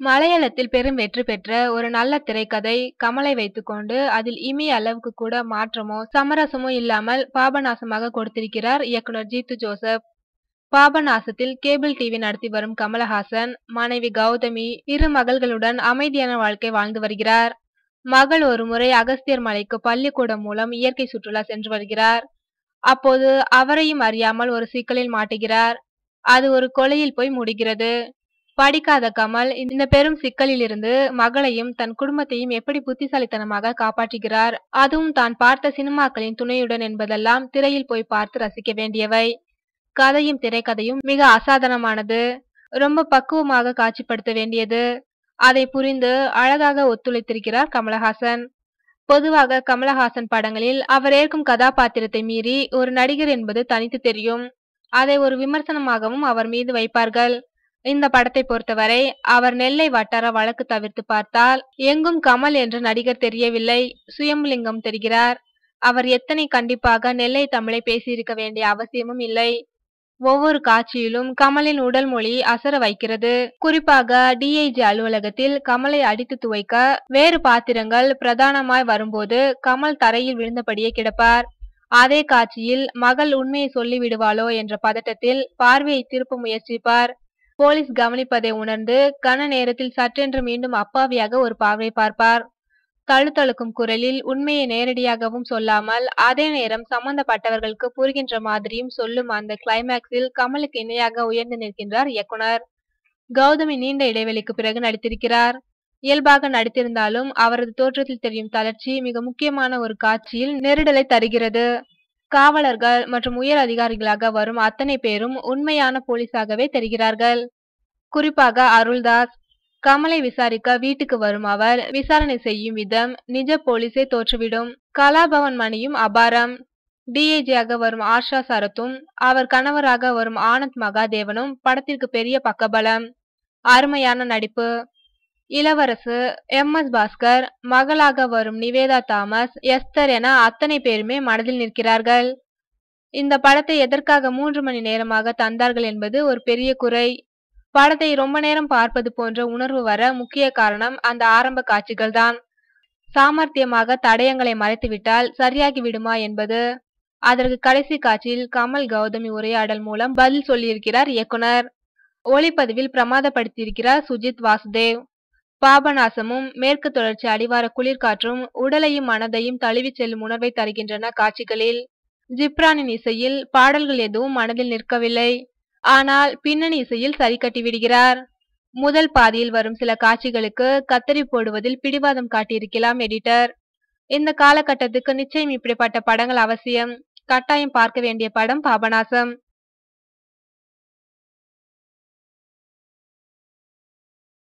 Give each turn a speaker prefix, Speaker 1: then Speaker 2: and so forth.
Speaker 1: மலையாளத்தில் பெரும் வெற்றி பெற்ற ஒரு நல்ல திரைக்கதை கமலை வைத்துக்கொண்டு அதில் இமி அளவுக்கு கூட மாற்றமோ சமரசமோ இல்லாமல் பாபநாசமாக கொடுத்திருக்கிறார் இயக்குனர் ஜீத்து ஜோசப். பாபநாசத்தில் கேபிள் டிவி நடத்தி வரும் கமலஹாசன் மனைவி கௌதமி இரு மகள்களுடன் அமைதியான வாழ்க்கை வாழ்ந்து வருகிறார். மகள் ஒரு முறை அகஸ்தியர் மலைக்கு பள்ளிக்கூடம் மூலம் இயற்கை சுற்றுலா சென்று வருகிறார். அப்போது அவரையும் அறியாமல் ஒரு சிக்கலில் மாட்டுகிறார். அது ஒரு கொலையில் போய் முடிகிறது. படிக்காத கமல் இந்த பெரும் சிக்கலில் இருந்து மகளையும் தன் குடும்பத்தையும் எப்படி புத்திசாலித்தனமாக காப்பாற்றுகிறார்? அதுவும் தான் பார்த்த சினிமாக்களின் துணையுடன் என்பதெல்லாம் திரையில் போய் பார்த்து ரசிக்க வேண்டியவை. கதையும் திரைக்கதையும் மிக அசாதாரணமானது. ரொம்ப பக்குவமாக காட்சிப்படுத்த வேண்டியது. அதை புரிந்து அழகாக ஒத்துழைத்திருக்கிறார் கமலஹாசன். பொதுவாக கமலஹாசன் படங்களில் அவர் ஏற்கும் கதாபாத்திரத்தை மீறி ஒரு நடிகர் என்பது தனித்து தெரியும். அதை ஒரு விமர்சனமாகவும் அவர் மீது வைப்பார்கள். இந்த படத்தை பொறுத்தவரை அவர் நெல்லை வட்டார வழக்கு தவிர்த்து பார்த்தால் எங்கும் கமல் என்ற நடிகர் தெரியவில்லை சுயம்லிங்கம் தெரிகிறார். அவர் எத்தனை கண்டிப்பாக நெல்லை தமிழை பேசியிருக்க வேண்டிய அவசியமும் இல்லை. ஒவ்வொரு காட்சியிலும் கமலின் உடல் மொழி அசர வைக்கிறது. குறிப்பாக டிஐஜி அலுவலகத்தில் கமலை அடித்து துவைக்க வேறு பாத்திரங்கள் பிரதானமாய் வரும்போது கமல் தரையில் விழுந்தபடியே கிடப்பார். அதே காட்சியில் மகள் உண்மையை சொல்லிவிடுவாளோ என்ற பதட்டத்தில் பார்வையை திருப்ப முயற்சிப்பார். போலீஸ் கவனிப்பதை உணர்ந்து கன நேரத்தில் சற்றென்று மீண்டும் அப்பாவியாக ஒரு பார்வை பார்ப்பார். தழுத்தழுக்கும் குரலில் உண்மையை நேரடியாகவும் சொல்லாமல் அதே நேரம் சம்பந்தப்பட்டவர்களுக்கு புரிகின்ற மாதிரியும் சொல்லும் அந்த கிளைமேக்ஸில் கமலுக்கு இணையாக உயர்ந்து நிற்கின்றார் இயக்குனர். கௌதமி நீண்ட இடைவெளிக்கு பிறகு நடித்திருக்கிறார். இயல்பாக நடித்திருந்தாலும் அவரது தோற்றத்தில் தெரியும் தளர்ச்சி மிக முக்கியமான ஒரு காட்சியில் நெருடலை தருகிறது. காவலர்கள் மற்றும் உயர் அதிகாரிகளாக வரும் அத்தனை பேரும் உண்மையான போலீஸாகவே தெரிகிறார்கள். குறிப்பாக அருள்தாஸ். கமலை விசாரிக்க வீட்டுக்கு வரும் அவர் விசாரணை செய்யும் விதம் நிஜ போலீஸை தோற்றுவிடும். கலாபவன் மணியும் அபாரம். டிஐஜியாக வரும் ஆஷா சரத்தும் அவர் கணவராக வரும் ஆனந்த் மகாதேவனும் படத்திற்கு பெரிய பக்கபலம். அருமையான நடிப்பு. இளவரசு எம் எஸ் பாஸ்கர் மகளாக வரும் நிவேதா தாமஸ் எஸ்தர் என அத்தனை பேருமே மனதில் நிற்கிறார்கள். இந்த படத்தை எதற்காக மூன்று மணி நேரமாக தந்தார்கள் என்பது ஒரு பெரிய குறை. படத்தை ரொம்ப நேரம் பார்ப்பது போன்ற உணர்வு வர முக்கிய காரணம் அந்த ஆரம்ப காட்சிகள் தான். சாமர்த்தியமாக தடயங்களை மறைத்துவிட்டால் சரியாகி விடுமா என்பது. அதற்கு கடைசி காட்சியில் கமல் கௌதமி உரையாடல் மூலம் பதில் சொல்லியிருக்கிறார் இயக்குனர். ஒளிப்பதிவில் பிரமாதப்படுத்தியிருக்கிறார் சுஜித் வாசுதேவ். பாபநாசமும் மேற்கு தொடர்ச்சி அடிவார குளிர்காற்றும் உடலையும் மனதையும் தழுவிச் செல்லும் உணர்வை தருகின்றன காட்சிகளில். ஜிப்ரானின் இசையில் பாடல்கள் எதுவும் மனதில் நிற்கவில்லை. ஆனால் பின்னணி இசையில் சரி கட்டி விடுகிறார். முதல் பாதியில் வரும் சில காட்சிகளுக்கு கத்தரி போடுவதில் பிடிவாதம் காட்டியிருக்கலாம் எடிட்டர். இந்த காலகட்டத்துக்கு நிச்சயம் இப்படிப்பட்ட படங்கள் அவசியம். கட்டாயம் பார்க்க வேண்டிய படம் பாபநாசம்.